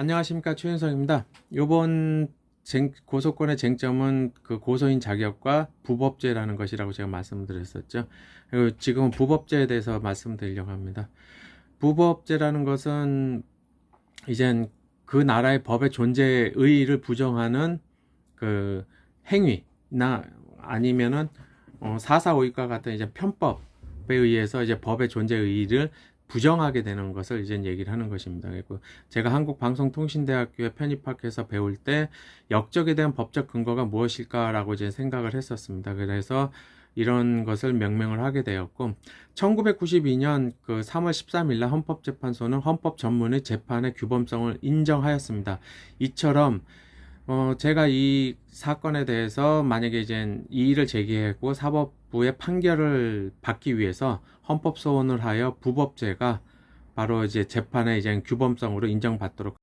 안녕하십니까 최윤성입니다. 쟁- 고소권의 쟁점은 그 고소인 자격과 부법제라는 것이라고 제가 말씀드렸었죠. 그리고 지금은 부법제에 대해서 말씀드리려고 합니다. 부법제라는 것은 이젠 그 나라의 법의 존재의 의의를 부정하는 그 행위나 아니면은 어, 사사오익과 같은 이제 편법에 의해서 이제 법의 존재 의의를 부정하게 되는 것을 이제 얘기를 하는 것입니다. 그리고 제가 한국방송통신대학교에 편입학해서 배울 때 역적에 대한 법적 근거가 무엇일까라고 이제 생각을 했었습니다. 그래서 이런 것을 명명을 하게 되었고 1992년 그 3월 13일 날 헌법재판소는 헌법 전문의 재판의 규범성을 인정하였습니다. 이처럼 어 제가 이 사건에 대해서 만약에 이제 이의를 제기했고 사법 부의 판결을 받기 위해서 헌법 소원을 하여 부법제가 바로 이제 재판의 이제 규범성으로 인정받도록